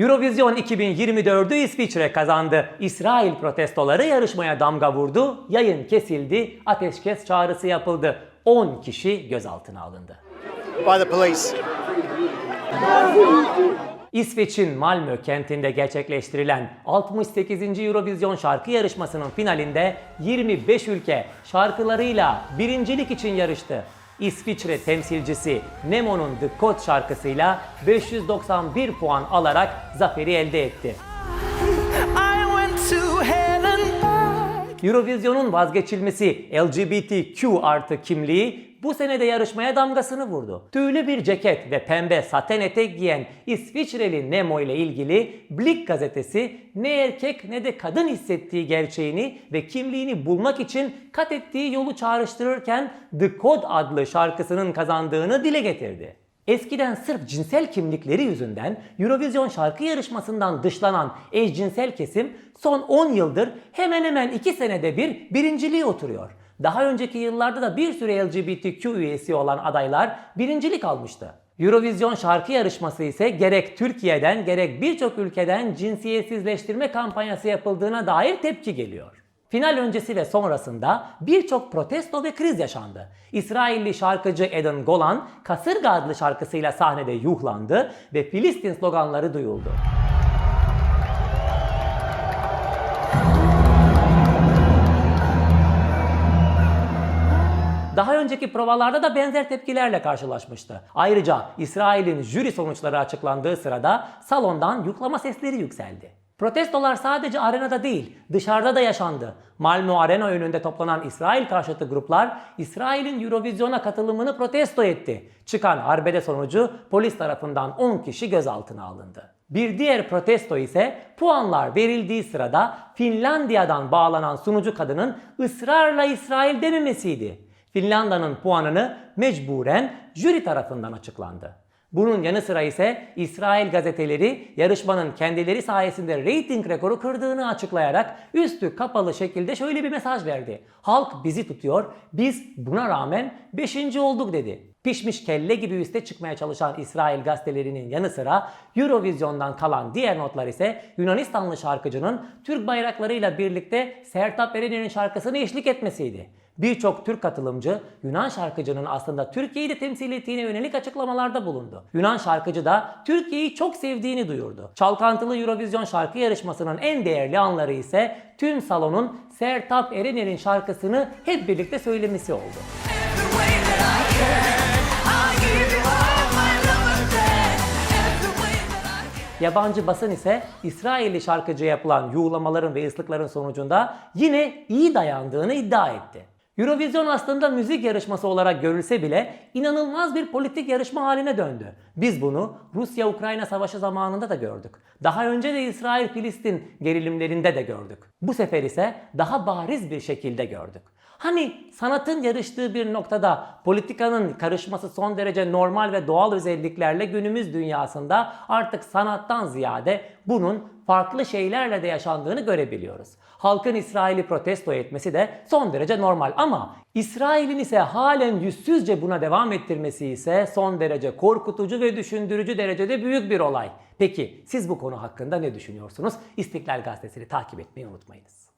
Eurovision 2024'ü İsviçre kazandı. İsrail protestoları yarışmaya damga vurdu. Yayın kesildi. Ateşkes çağrısı yapıldı. 10 kişi gözaltına alındı. by the police. İsveç'in Malmö kentinde gerçekleştirilen 68. Eurovision şarkı yarışmasının finalinde 25 ülke şarkılarıyla birincilik için yarıştı. İsviçre temsilcisi Nemo'nun The Code şarkısıyla 591 puan alarak zaferi elde etti. Eurovision'un vazgeçilmesi LGBTQ artı kimliği bu senede yarışmaya damgasını vurdu. Tüylü bir ceket ve pembe saten etek giyen İsviçreli Nemo ile ilgili Blick gazetesi ne erkek ne de kadın hissettiği gerçeğini ve kimliğini bulmak için kat ettiği yolu çağrıştırırken The Code adlı şarkısının kazandığını dile getirdi. Eskiden sırf cinsel kimlikleri yüzünden Eurovision şarkı yarışmasından dışlanan eşcinsel kesim son 10 yıldır hemen hemen 2 senede bir birinciliğe oturuyor. Daha önceki yıllarda da bir sürü LGBTQ üyesi olan adaylar birincilik almıştı. Eurovision şarkı yarışması ise gerek Türkiye'den gerek birçok ülkeden cinsiyetsizleştirme kampanyası yapıldığına dair tepki geliyor. Final öncesi ve sonrasında birçok protesto ve kriz yaşandı. İsrailli şarkıcı Eden Golan, Kasırga adlı şarkısıyla sahnede yuhlandı ve Filistin sloganları duyuldu. Daha önceki provalarda da benzer tepkilerle karşılaşmıştı. Ayrıca İsrail'in jüri sonuçları açıklandığı sırada salondan yuklama sesleri yükseldi. Protestolar sadece arenada değil, dışarıda da yaşandı. Malmö Arena önünde toplanan İsrail karşıtı gruplar İsrail'in Eurovision'a katılımını protesto etti. Çıkan arbede sonucu polis tarafından 10 kişi gözaltına alındı. Bir diğer protesto ise puanlar verildiği sırada Finlandiya'dan bağlanan sunucu kadının ısrarla İsrail dememesiydi. Finlandiya'nın puanını mecburen jüri tarafından açıklandı. Bunun yanı sıra ise İsrail gazeteleri yarışmanın kendileri sayesinde reyting rekoru kırdığını açıklayarak üstü kapalı şekilde şöyle bir mesaj verdi. Halk bizi tutuyor, biz buna rağmen 5. olduk dedi. Pişmiş kelle gibi üste çıkmaya çalışan İsrail gazetelerinin yanı sıra Eurovision'dan kalan diğer notlar ise Yunanistanlı şarkıcının Türk bayraklarıyla birlikte Sertab Erener'in şarkısını eşlik etmesiydi. Birçok Türk katılımcı Yunan şarkıcının aslında Türkiye'yi de temsil ettiğine yönelik açıklamalarda bulundu. Yunan şarkıcı da Türkiye'yi çok sevdiğini duyurdu. Çalkantılı Eurovision şarkı yarışmasının en değerli anları ise tüm salonun Sertab Erener'in şarkısını hep birlikte söylemesi oldu. Every way that I can, Yabancı basın ise İsrailli şarkıcıya yapılan yuğlamaların ve ıslıkların sonucunda yine iyi dayandığını iddia etti. Eurovision aslında müzik yarışması olarak görülse bile inanılmaz bir politik yarışma haline döndü. Biz bunu Rusya-Ukrayna savaşı zamanında da gördük. Daha önce de İsrail-Filistin gerilimlerinde de gördük. Bu sefer ise daha bariz bir şekilde gördük. Hani sanatın yarıştığı bir noktada politikanın karışması son derece normal ve doğal özelliklerle günümüz dünyasında artık sanattan ziyade bunun farklı şeylerle de yaşandığını görebiliyoruz. Halkın İsrail'i protesto etmesi de son derece normal ama İsrail'in ise halen yüzsüzce buna devam ettirmesi ise son derece korkutucu ve düşündürücü derecede büyük bir olay. Peki siz bu konu hakkında ne düşünüyorsunuz? İstiklal Gazetesi'ni takip etmeyi unutmayınız.